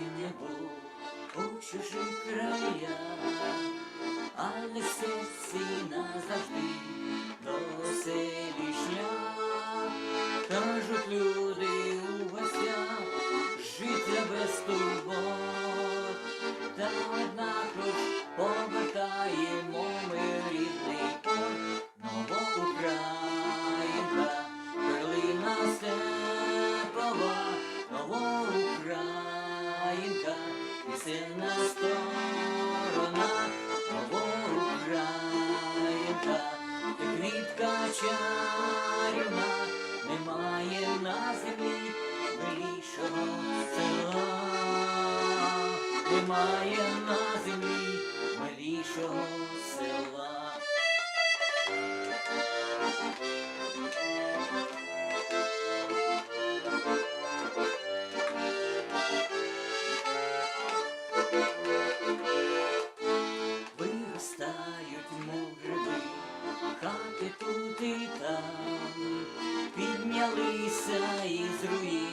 не був у чужих краях, але в серці назавжди до селішня, кажуть люди у гостях, життя без того. Пісенна сторона, новоукраїнка, ти квітка чарівна, немає на землі милішого села, немає на землі милішого села. мати тут і там піднялися із руїн.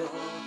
Oh.